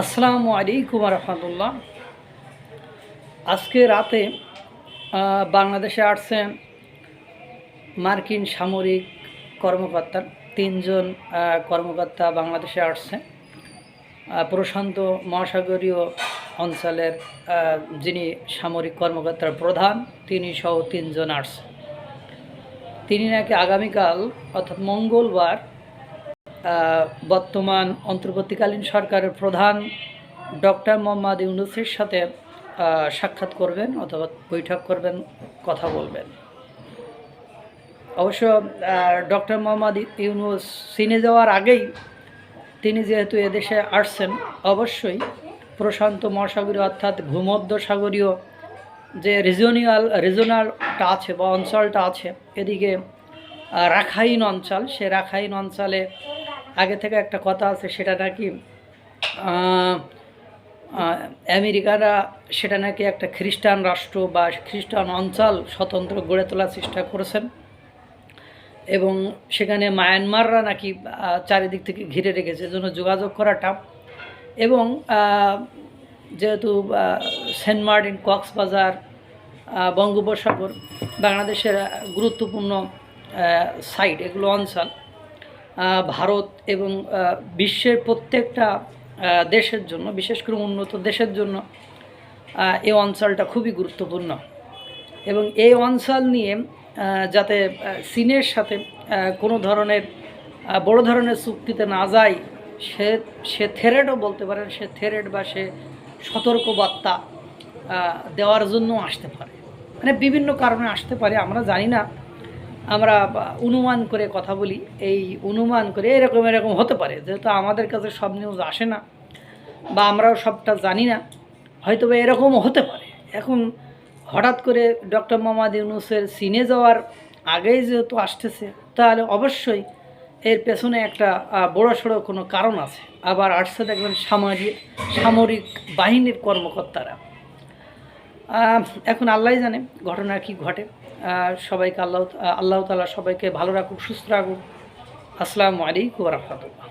আসসালামু আলাইকুম রহমতুল্লাহ। আজকে রাতে বাংলাদেশে আসছেন মার্কিন সামরিক কর্মকর্তা, তিনজন কর্মকর্তা বাংলাদেশে আসছে প্রশান্ত মহাসাগরীয় অঞ্চলের যিনি সামরিক কর্মকর্তার প্রধান, তিনি সহ তিনজন আসছে তিনি নাকি আগামীকাল, অর্থাৎ মঙ্গলবার বর্তমান অন্তর্বর্তীকালীন সরকারের প্রধান ডক্টর মোহাম্মদ ইউনুসের সাথে সাক্ষাৎ করবেন অথবা বৈঠক করবেন, কথা বলবেন। অবশ্য ডক্টর মোহাম্মদ ইউনুস চীনে যাওয়ার আগেই তিনি যেহেতু এদেশে আসছেন, অবশ্যই প্রশান্ত মহাসাগরীয় অর্থাৎ ভূমধ্য সাগরীয় যে রিজনিয়াল রিজনালটা আছে বা অঞ্চলটা আছে, এদিকে রাখাইন অঞ্চল, সে রাখাইন অঞ্চলে আগে থেকে একটা কথা আছে, সেটা নাকি আমেরিকারা সেটা নাকি একটা খ্রিস্টান রাষ্ট্র বা খ্রিস্টান অঞ্চল স্বতন্ত্র গড়ে তোলার চেষ্টা করেছেন এবং সেখানে মায়ানমাররা নাকি চারিদিক থেকে ঘিরে রেখেছে, এজন্য যোগাযোগ করাটা এবং যেহেতু সেন্ট মার্টিন কক্সবাজার বঙ্গোপসাগর বাংলাদেশের গুরুত্বপূর্ণ সাইট এগুলো অঞ্চল ভারত এবং বিশ্বের প্রত্যেকটা দেশের জন্য, বিশেষ করে উন্নত দেশের জন্য এই অঞ্চলটা খুবই গুরুত্বপূর্ণ। এবং এই অঞ্চল নিয়ে যাতে চীনের সাথে কোনো ধরনের বড় ধরনের চুক্তিতে না যায়, সে সে থেরেটও বলতে পারেন, সে থেরেট বা সে সতর্কবার্তা দেওয়ার জন্য আসতে পারে। মানে বিভিন্ন কারণে আসতে পারে, আমরা জানি না। আমরা অনুমান করে কথা বলি এই অনুমান করে এরকম এরকম হতে পারে। যেহেতু আমাদের কাছে সব নিউজ আসে না বা আমরাও সবটা জানি না হয়তো বা এরকমও হতে পারে। এখন হঠাৎ করে ডক্টর মোহাম্মদ ইউনুসের সিনে যাওয়ার আগেই যেহেতু আসতেছে তাহলে অবশ্যই এর পেছনে একটা আহ, বড় সড়ো কোনো কারণ আছে। আবার আসছে দেখবেন সামাজিক সামরিক বাহিনীর কর্মকর্তারা। এখন আল্লাহ জানে ঘটনা কি ঘটে। সবাইকে আল্লাহ আল্লাহ তালা সবাইকে ভালো রাখুক সুস্থ রাখুক। আসসালামু আলাইকুম রহমতুল্লাহ।